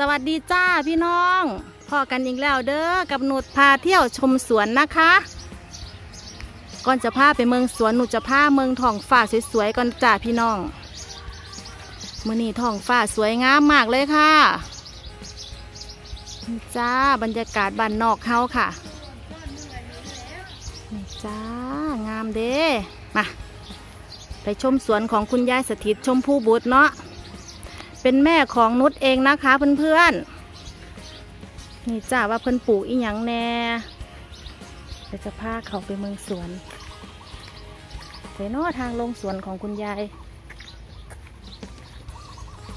สวัสดีจ้าพี่น้องพอกันอีกแล้วเด้อกับหนุดพาเที่ยวชมสวนนะคะ ก่อนจะพาไปเมืองสวนหนูจะพาเมืองท้องฟ้าสวยๆก่อนจ้าพี่น้องมื่อนี้ท้องฟ้าสวยงามมากเลยค่ะนี่จ้าบรรยากาศบ้านนอกเฮาค่ะนี่จ้างามเด้มาไปชมสวนของคุณยายสถิตชมพูบุตรเนาะ เป็นแม่ของนุชเองนะคะเพื่อนๆนี่จ้าว่าเพิ่นปลูกอีหยังแน่เดี๋ยวจะพาเขาไปเมืองสวนไปนอทางลงสวนของคุณยาย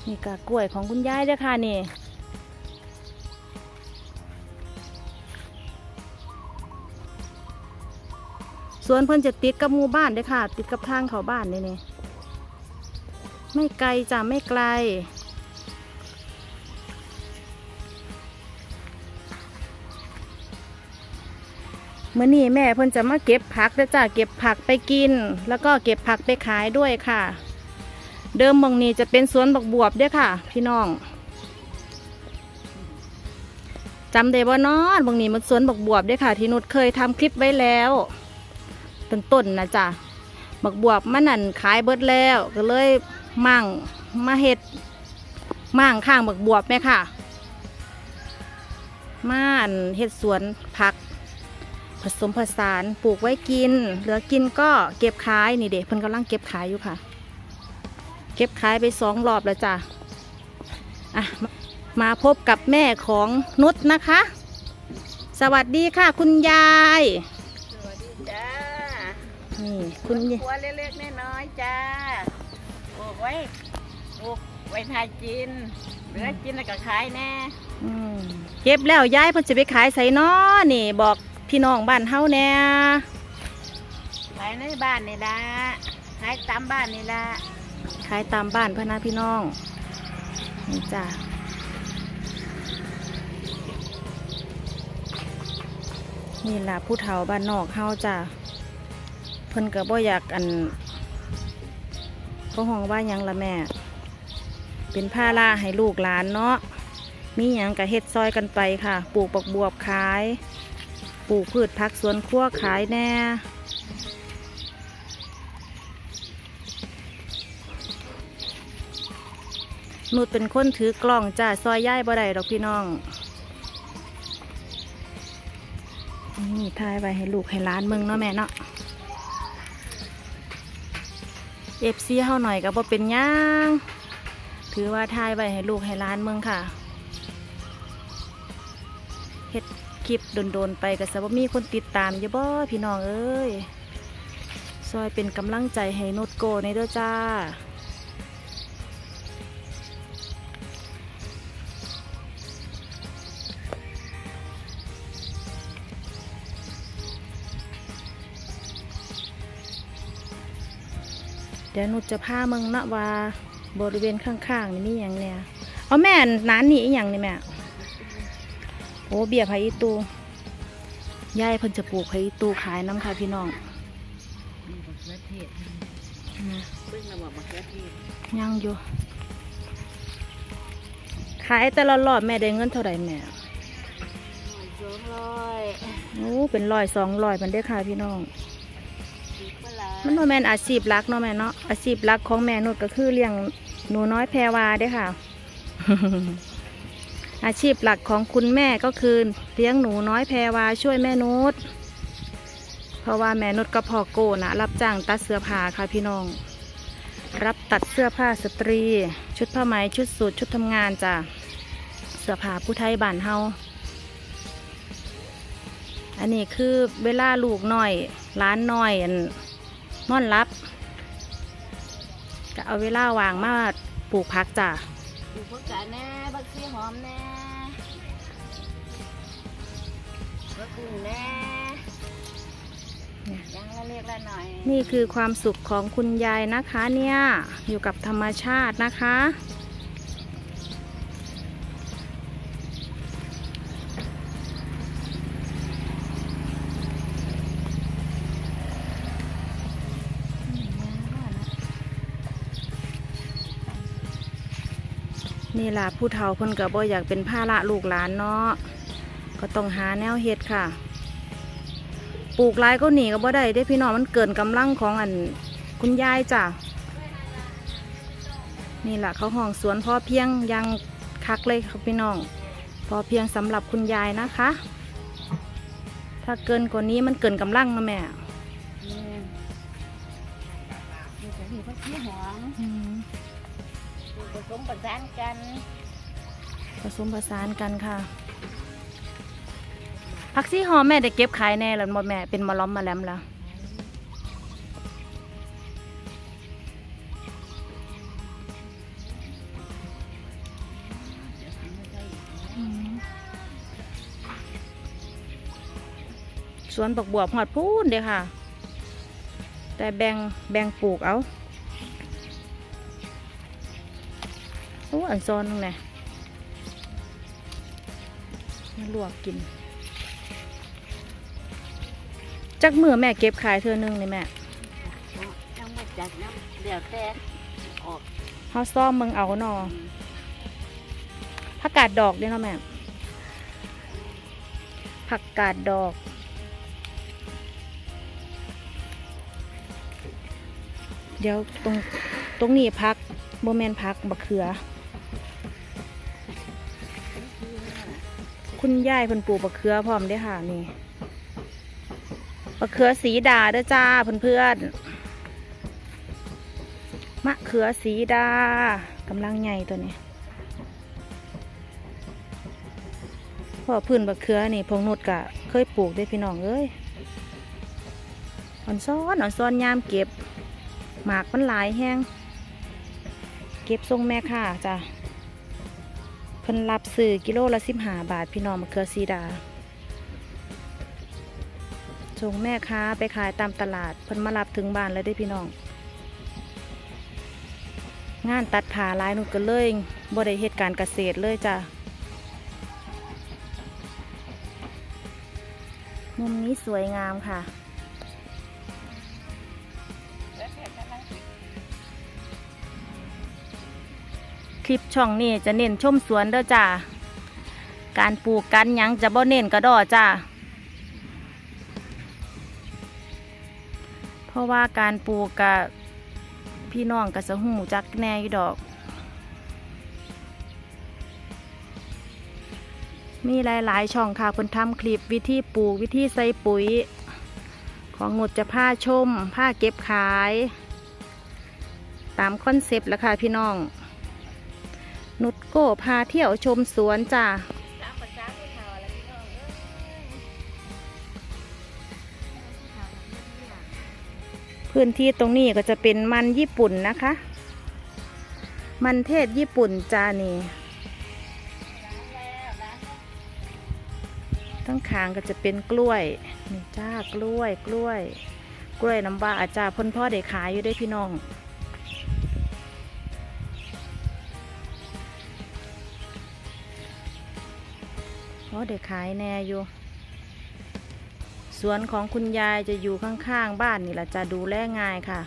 นี่กากล้วยของคุณยายเด้วยค่ะนี่สวนเพิ่นจะติดกับหมู่บ้านเด้อค่ะ ติดกับทางเขาบ้านนี่นี่ ไม่ไกลจ้ะไม่ไกล เมื่อนี้แม่เพิ่นจะมาเก็บผักแล้วจ้ะเก็บผักไปกิน แล้วก็เก็บผักไปขายด้วยค่ะ เดิมหมองนี้จะเป็นสวนบักบวบเด้อค่ะ พี่น้องจำได้บ่นอนบางนี้มันสวนบักบวบด้อค่ะ ที่นุชเคยทำคลิปไว้แล้วต้นๆนะจ้ะบักบวบมันนั่นขายเบิดแล้วก็เลย มั่งมาเห็ดมั่งข้างบักบวบแม่ค่ะ ม่านเห็ดสวนผัก ผสมผสานปลูกไว้กิน เหลือกินก็เก็บขายนี่เด็กเพิ่นกำลังเก็บขายอยู่ค่ะ เก็บขายไปสองรอบแล้วจ้ะอะมามาพบกับแม่ของนุชนะคะ สวัสดีค่ะคุณยาย สวัสดีจ้านี่คุณยายครัวเล็กๆน้อยๆจ้าปลูก ไว้ปลูกไว้ทายกินเหลือกินแล้วก็ขายแน่อืมเก็บแล้วย้ายเพิ่นจะไปขายใส่น้อนี่ บอกพี่น้องบ้านเฮาแหน่ขายในบ้านนี่ละขายตามบ้านนี่ละขายตามบ้านพะนะพี่น้องนี่จ้านี่ล่ะผู้เฒ่าบ้านนอกเฮาจ้าเพิ่นก็บ่อยากอัน เขาห้องว่ายังละแม่ เป็นผ้าล่าให้ลูกหลานเนาะมีหยังก็เฮ็ดซอยกันไปค่ะ ปลูกบักบวบขาย ปลูกพืชผักสวนครัวขายแน่นุดเป็นคนถือกล่องจ้าซอยย่ายบ่ได้ดอกพี่น้อง นี่ทายไว้ให้ลูกให้หล้านมึงเนาะแม่เนาะ เอฟซีเฮาหน่อยก็บ่เป็นย่างถือว่าทายไว้ให้ลูกให้ล้านเมืองค่ะเฮ็ดคลิปโดนๆไปก็สบ่มีคนติดตามอยู่บ่พี่น้องเอ้ยซอยเป็นกำลังใจให้นดโกในเด้อจ้า เดี๋ยวหนุจะพาเมืองนะว่าบริเวณข้างๆนี่มีอย่างเนี่ยเอาแม่นร้านนี้อีหยังนี่แม่โอ้เบียร์ไผ่อีตูยายเพิ่นจะปลูกไผ่อีตูขายน้ำค่ะพี่น้องมีมะเขือเทศนะเบิ่งระบบมะเขือเทศย่างอยู่ขายแต่ละรอบแม่ได้เงินเท่าไหร่แม่สองร้อยโอ้เป็นร้อยสองร้อยมันได้อค่ะพี่น้องสิ มันบ่แมนอาชีพหลักเนาะแม่เนาะอาชีพหลักของแม่นุชก็คือเลี้ยงหนูน้อยแพรวาเด้ค่ะ อาชีพหลักของคุณแม่ก็คือเลี้ยงหนูน้อยแพรวาช่วยแม่นุชเพราะว่าแม่นุชกับพ่อโกนะรับจ้างตัดเสื้อผ้าค่ะพี่น้อง รับตัดเสื้อผ้าสตรี ชุดผ้าไหมชุดสูทชุดทำงานจ้ะเสื้อผ้าผู้ไทยบ้านเฮาอันนี้คือเวลาลูกหน่อยร้านหน่อยอัน ม่อนรับก็เอาเวลาว่างมาปลูกผักจ้ะปลูกผักกาดแน่บักชีหอมแน่บักกุ้งแน่ยังละเล็กละหน่อยนี่คือความสุขของคุณยายนะคะเนี่ย อยู่กับธรรมชาตินะคะ นนี่ล่ะผู้เฒ่าเพิ่นก็บ่อยากเป็นภาระลูกหลานเนาะก็ต้องหาแนวเฮ็ดค่ะ ปลูกหลายก็หนีก็บ่ได้เด้พี่น้องมันเกินกำลังของอันคุณยายจ้ะนี่ล่ะเขาห้องสวนพอเพียงอยังคักเลยครับพี่น้องพอเพียงสำหรับคุณยายนะคะ ถ้าเกินกว่านี้มันเกินกำลังนะแม่นี่นี่ก็มีพักชีหอม อืมผสมประสานกันผสมผสานกันค่ะ ผักซี่หอมแม่ได้เก็บขายแน่แล้วบ่แม่เป็นมะล้อมมาแลมแล้ว สวนบักบวบหอดพูนเด้อค่ะ แต่แบ่งแบ่งปลูกเอา โอ้อันซอนนึงไงมาลวกกิน จักมือแม่เก็บขายเธอนึงนี่แม่ยังมาจัดน้ำเดี๋ยวแต่ออกเฮาซ่อมเมืองเอาเนอผักกาดดอกเด้เนาะแม่ผักกาดดอกเดี๋ยวตรงตรงนี้พักโบแมนพักบักเขือ คุณยายเพิ่นปลูกบักเขือพร้อมเด้ค่ะนี่บักเขือสีดาเด้อจ้าเพื่อนๆมะเขือสีดากำลังใหญ่ตัวนี้พราะพื้นบักเขือนี่พงนุดกะเคยปลูกได้อพี่น้องเอ้ยอ่อนซ้อนอ่อนซ้อนยามเก็บ หมากมันหลายแห้งเก็บทรงแม่ค่ะจ้ะ พิ่นรับซื้อกิโลละสิบห้าบาท พี่น้องมะเขือสีดาส่งแม่ค้าไปขายตามตลาดเพิ่นมารับถึงบ้านแล้วได้พี่น้อง งานตัดผ่าลายนุดก็เลยบ่ได้เหตุการเกษตรเลยจ้ะมุมนี้สวยงามค่ะ ลิปช่องนี้จะเน้นชมสวนเด้อจ้าการปลูกกันยังจะบ่เน้นกระดอจ้าเพราะว่าการปลูกกับพี่น้องกับสหูจักแน่อยู่ดอก มีหลายๆ ช่องค่ะคนทำคลิปวิธีปลูกวิธีใส่ปุ๋ย ของหนุดจะผ้าชมผ้าเก็บขาย ตามคอนเซปต์แล้วค่ะพี่น้อง นุดโก้พาเที่ยวชมสวนจ้าพื้นที่ตรงนี้ก็จะเป็นมันญี่ปุ่นนะคะ มันเทศญี่ปุ่นจานี่ทั้งขางก็จะเป็นกล้วยนี่จ้ากล้วยกล้วย กล้วยน้ำว้าอาจารย์พ่นพ่อได้ขายอยู่ด้อพี่น้อง เด็กขายแน่อยู่สวนของคุณยายจะอยู่ข้างๆบ้านนี่แหละจะดูแลง่ายค่ะ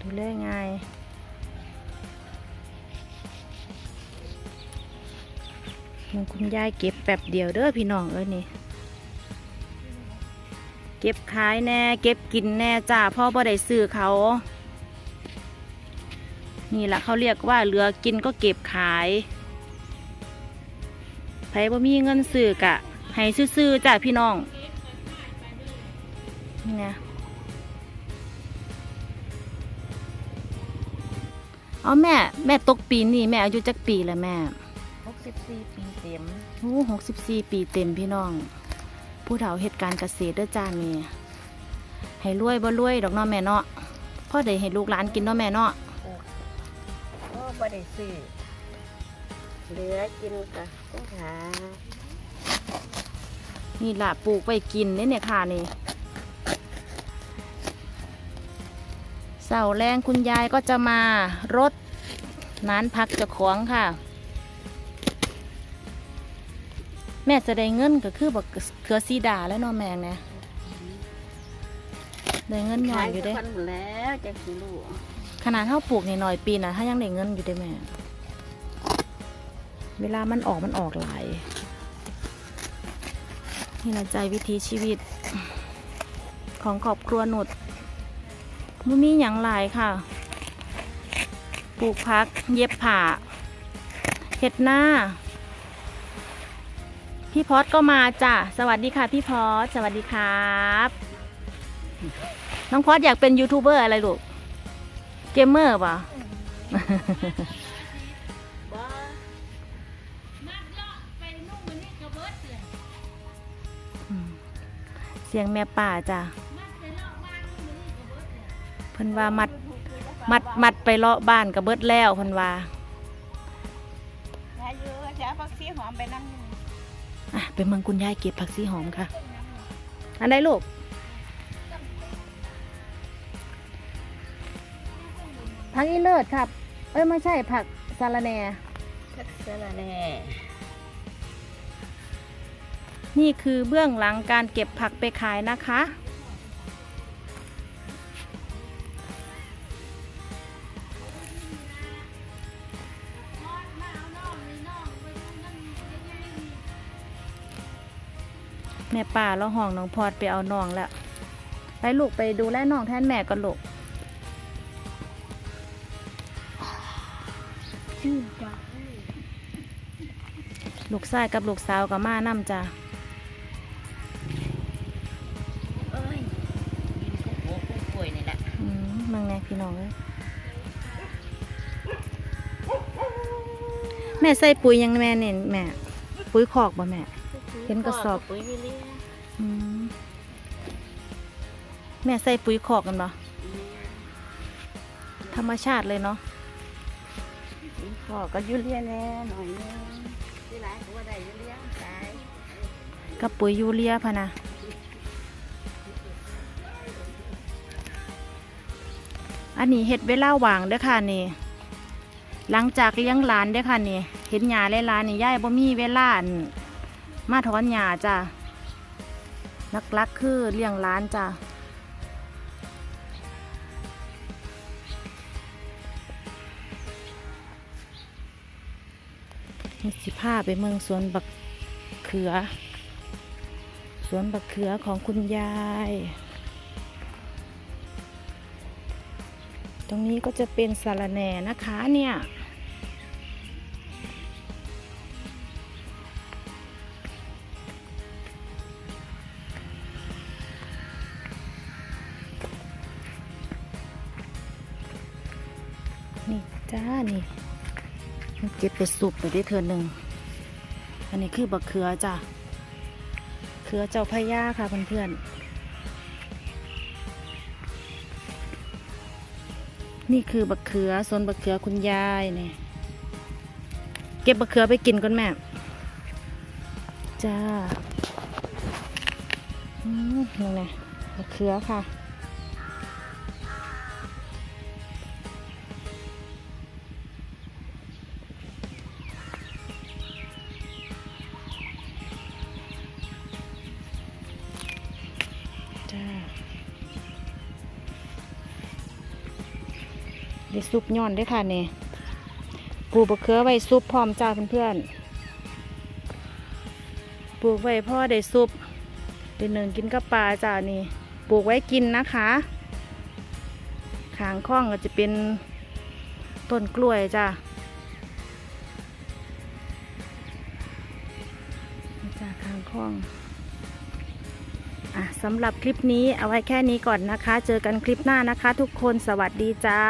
ดูแลง่ายมันคุณยายเก็บแป๊บเดียวเด้อพี่น้องเอ้ยนี่ เก็บขายแน่ เก็บกินแน่จ้าพ่อบ่ได้ซื้อเขา นี่แหละเขาเรียกว่าเหลือกินก็เก็บขาย ไผบ่มีเงินซื้อกะให้ซื้อๆจ้าพี่น้องนี่ไงเอาแม่ แม่ตกปีนี่แม่อายุจักปีแล้วแม่หกสิบสี่ปีเต็มโอ้หกสิบสี่ปีเต็มพี่น้อง ผู้เฒ่าเหตุการณ์เกษตรเด้อจ้านี่ให้รวยบ่รวยดอกเนาะแม่เนาะพ่อได้ให้ลูกหลานกินเนาะแม่เนาะโอ้บ่ได้ซื้อ เหลือกินกะต้องหานี่ล่ะปลูกไว้กินเนี่ยเนี่ยค่ะนี่เสาแรงคุณยายก็จะมารดน้านพักเจ้าของค่ะ แม่จะได้เงินก็คือบอกเขือซีดาแล้วเนาะแม่เนี่ยได้เงินหน่อยอยู่เด้ขายทุกวันแล้วจะสิรู้ขนาดเท่าปลูกนี่หน่อยปีนะถ้ายังได้เงินอยู่เด้แม่ เวลามันออกมันออกหลาย นี่นะใจวิถีชีวิต ของครอบครัวหนุดมุมีอย่างหลายค่ะ ปลูกพัก เย็บผ้าเห็ดหน้า พี่พอดก็มาจ้ะ สวัสดีค่ะ พี่พอดสวัสดีครับ น้องพอดอยากเป็นยูทูบเบอร์อะไรลูก เกมเมอร์ป่ะ สียงแม่ป่าจ้ะเพิ่นว่ามัดมัดมัดไปเลาะบ้านกับเบิดแล้วเพิ่นว่าอายุจะพักสีหอมไปนั่งอะไปเมืองคุณยายเก็บผักซีหอมค่ะ อันใดลูกผักอีเลิศครับ เอ้ยไม่ใช่ผักสาระแหน่พักสะละแหน่ นี่คือเบื้องหลังการเก็บผักไปขายนะคะ แม่ป่าแล้วห้องน้องพอดไปเอาน้องแล้วไปลูกไปดูแลน้องแทนแม่ก่อนลูกลูกชายกับลูกสาวกับมานํจ้ะ น้องเอ้ยแม่ใส่ปุ๋ยยังแม่เน้นแม่ ปุ๋ยคอกบ่แม่ เห็นกระสอบ ปุ๋ยยูเรียอืมแม่ใส่ปุ๋ยคอกกันบ่ธรรมชาติเลยเนาะพ่อก็ยูเรียแน่หน่อยนึงที่ร้านก็ว่าได้ยูเรียตายกับปุ๋ยยูเรียพะนะ อันนี้เห็ดเวลาว่างเด้อค่ะนี่ หลังจากเลี้ยงหลานเด้อค่ะนี่ เห็นหญ้าหลายๆนี่ยายบ่มีเวลามาถอนหญ้าจ้ะลักๆคือเลี้ยงหลานจ้ะสิพาไปเมืองสวนบักเขือ สวนบักเขือของคุณยาย ตรงนี้ก็จะเป็นสาระแหน่นะคะเนี่ย นี่จ้า นี่มันเก็บไปสุกไปได้เธอหนึ่ง อันนี้คือบักเขือจ้ะ เขือเจ้าพระยาค่ะเพื่อนๆ นี่คือบักเขือสวนบักเขือคุณยายเนี่ยเก็บบักเขือไปกินก่อนแม่ จ้าอืมนี่ไงบักเขือค่ะ ซุปย่อนด้วยค่ะเนี่ยปลูกบะเขือไว้ซุปพร้อมจ้าเพื่อนๆปลูกไว้พ่อได้ซุปเป็นหนึ่งกินกับปลาจ้านี่ปลูกไว้กินนะคะขางข้องก็จะเป็นต้นกล้วยจ้าจ้าขางข้อง สำหรับคลิปนี้เอาไว้แค่นี้ก่อนนะคะ เจอกันคลิปหน้านะคะ ทุกคนสวัสดีจ้า